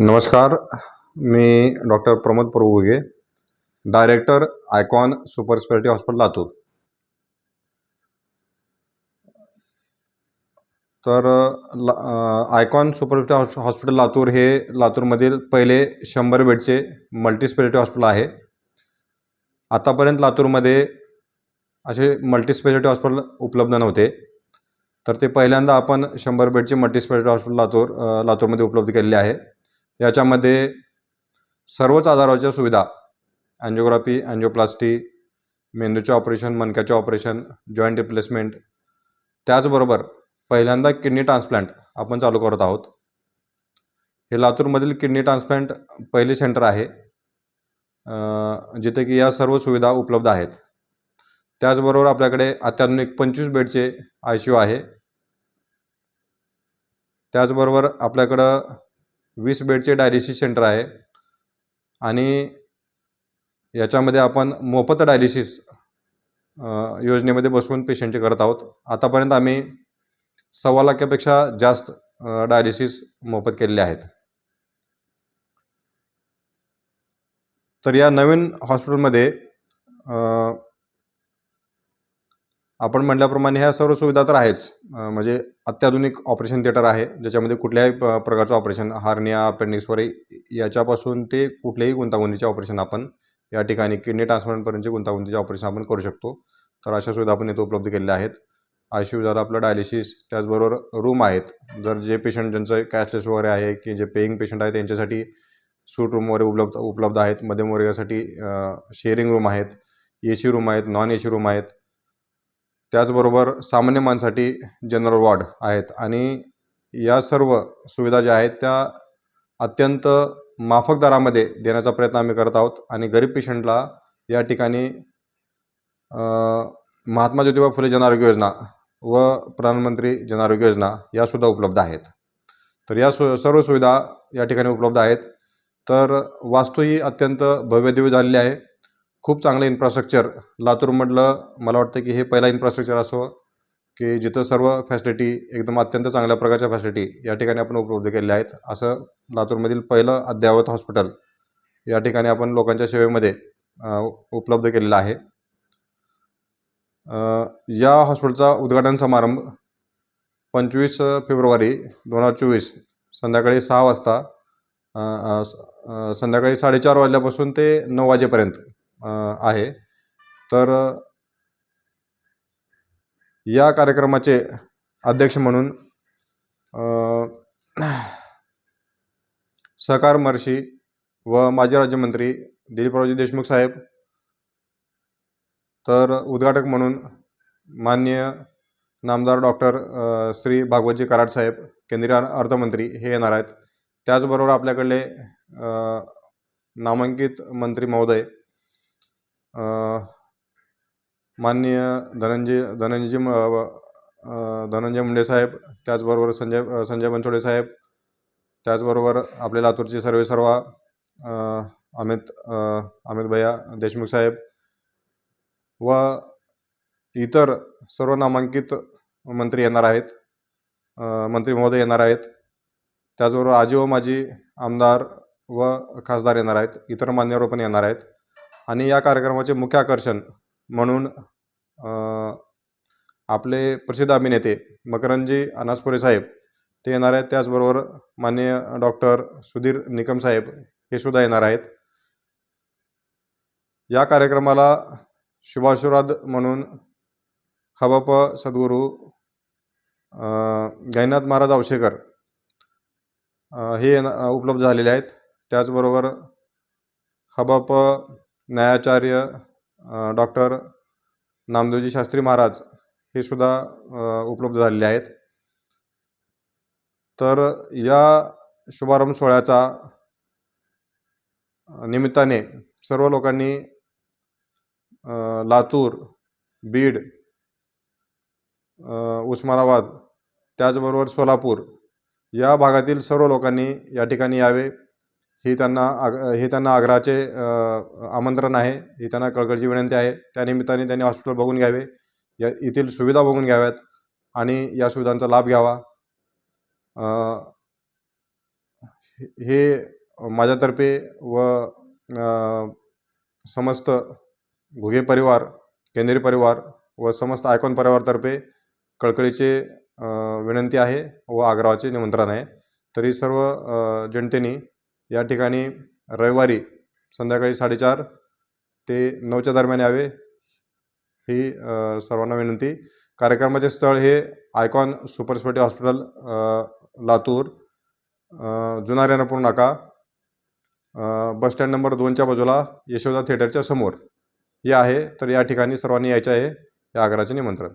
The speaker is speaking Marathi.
नमस्कार मी doctor Pramod Prabhuge director icon super speciality hospital Latur. तर ला icon super speciality hospital Latur हे लातूरमधील पहिले शंभर बेडचे मल्टी स्पेशालिटी हॉस्पिटल आहे. आतापर्यंत लातूरमध्ये असे मल्टी स्पेशालिटी हॉस्पिटल उपलब्ध नव्हते. तर ते पहिल्यांदा आपण शंभर बेडचे मल्टी स्पेशालिटी हॉस्पिटल लातूर लातूरमध्ये उपलब्ध केलेले आहे. याच्यामध्ये सर्वच आजाराच्या सुविधा अँजिओग्राफी अँजिओप्लास्टी मेंदूचे ऑपरेशन मनक्याचे ऑपरेशन जॉईंट रिप्लेसमेंट त्याचबरोबर पहिल्यांदा किडनी ट्रान्सप्लांट आपण चालू करत आहोत. हे लातूरमधील किडनी ट्रान्सप्लांट पहिले सेंटर आहे. जिथे की या सर्व सुविधा उपलब्ध आहेत. त्याचबरोबर आपल्याकडे अत्याधुनिक पंचवीस बेडचे आय सी यू आहे. त्याचबरोबर आपल्याकडं वीस बेडचे डायलिसिस सेंटर आहे. आणि याच्यामध्ये आपण मोफत डायलिसिस योजनेमध्ये बसवून पेशंटचे करत आहोत. आतापर्यंत आम्ही सव्वा लाखापेक्षा जास्त डायलिसिस मोफत केलेले आहेत. तर या नवीन हॉस्पिटलमध्ये आपण म्हटल्याप्रमाणे ह्या सर्व सुविधा तर आहेच. म्हणजे अत्याधुनिक ऑपरेशन थिएटर आहे ज्याच्यामध्ये कुठल्याही प प्रकारचं ऑपरेशन हार्निया अपेंडिक्स वगैरे याच्यापासून ते कुठल्याही गुंतागुंतीचे ऑपरेशन आपण या ठिकाणी किडनी ट्रान्सप्लांटपर्यंतचे गुंतागुंतीचे ऑपरेशन आपण करू शकतो. तर अशा सुविधा आपण इथे उपलब्ध केलेल्या आहेत. आय सी यू झालं आपलं डायलिसिस त्याचबरोबर रूम आहेत. जर जे पेशंट ज्यांचं कॅशलेस वगैरे आहे की जे पेईंग पेशंट आहे त्यांच्यासाठी सूट रूम वगैरे उपलब्ध उपलब्ध आहेत. मध्यमवर्गासाठी शेअरिंग रूम आहेत. ए सी रूम आहेत नॉन ए सी रूम आहेत. त्याचबरोबर सामान्य माणसाठी जनरल वॉर्ड आहेत. आणि या सर्व सुविधा ज्या आहेत त्या अत्यंत माफक दरामध्ये देण्याचा प्रयत्न आम्ही करत आहोत. आणि गरीब पेशंटला या ठिकाणी महात्मा ज्योतिबा फुले जनआरोग्य योजना व प्रधानमंत्री जनआरोग्य योजना यासुद्धा उपलब्ध आहेत. तर या सु सर्व सुविधा या ठिकाणी उपलब्ध आहेत. तर वास्तू ही अत्यंत भव्यदिव्य झालेली आहे. खूप चांगलं इन्फ्रास्ट्रक्चर लातूरमधलं मला वाटतं की हे पहिला इन्फ्रास्ट्रक्चर असो की जिथं सर्व फॅसिलिटी एकदम अत्यंत चांगल्या प्रकारच्या फॅसिलिटी या ठिकाणी आपण उपलब्ध केलेल्या आहेत. असं लातूरमधील पहिलं अद्ययावत हॉस्पिटल या ठिकाणी आपण लोकांच्या सेवेमध्ये उपलब्ध केलेलं आहे. या हॉस्पिटलचा उद्घाटन समारंभ पंचवीस फेब्रुवारी दोन हजार चोवीस संध्याकाळी सहा वाजता संध्याकाळी साडेचार वाजल्यापासून ते नऊ वाजेपर्यंत. आहे. तर या कार्यक्रमाचे अध्यक्ष म्हणून सहकार महर्षी व माजी राज्यमंत्री दिलीपरावजी देशमुख साहेब तर उद्घाटक म्हणून माननीय नामदार डॉक्टर श्री भागवतजी कराड साहेब केंद्रीय अर्थमंत्री हे येणार आहेत. त्याचबरोबर आपल्याकडले नामांकित मंत्री महोदय माननीय धनंजय धनंजय म- धनंजय मुंडे साहेब त्याचबरोबर संजय संजय बनसोडे साहेब त्याचबरोबर आपले लातूरचे सर्वे सर्वा अमित अमित भैया देशमुख साहेब व इतर सर्व नामांकित मंत्री येणार आहेत मंत्री महोदय येणार आहेत. त्याचबरोबर आजी व माजी आमदार व खासदार येणार आहेत. इतर मान्यवर पण येणार आहेत. आणि या कार्यक्रमाचे मुख्य आकर्षण म्हणून आपले प्रसिद्ध अभिनेते मकरंजी अनासपुरे साहेब ते येणार आहेत. त्याचबरोबर माननीय डॉक्टर सुधीर निकम साहेब हे सुद्धा येणार आहेत. या कार्यक्रमाला शुभाशीर्वाद म्हणून हबप सद्गुरू गायनाथ गैनाथ महाराज औशेकर हे उपलब्ध झालेले आहेत. त्याचबरोबर हबप न्यायाचार्य डॉक्टर नामदेवजी शास्त्री महाराज हे सुद्धा उपलब्ध झालेले आहेत. तर या शुभारंभ सोहळ्याचा निमित्ताने सर्व लोकांनी लातूर बीड उस्मानाबाद त्याचबरोबर सोलापूर या भागातील सर्व लोकांनी या ठिकाणी यावे. ही त्यांना आग हे त्यांना आग्रहाचे आमंत्रण आहे. ही त्यांना कळकळीची विनंती आहे. त्यानिमित्ताने त्यांनी हॉस्पिटल बघून घ्यावे. या येथील सुविधा बघून घ्याव्यात आणि या सुविधांचा लाभ घ्यावा. हे- हे माझ्यातर्फे व समस्त घुगे परिवार केंद्रीय परिवार व समस्त आयकॉन परिवारतर्फे कळकळीचे विनंती आहे व आग्रहाचे निमंत्रण आहे. तरी सर्व जनतेनी जनतेने या ठिकाणी रविवारी संध्याकाळी साडेचार ते नऊच्या दरम्यान यावे ही सर्वांना विनंती. कार्यक्रमाचे स्थळ हे आयकॉन सुपर हॉस्पिटल लातूर जुना रेणापूर नाका. बस स्टँड नंबर दोनच्या बाजूला यशोदा थिएटरच्या समोर. हे आहे तर या ठिकाणी सर्वांनी यायचं आहे. या आग्रहाचे निमंत्रण.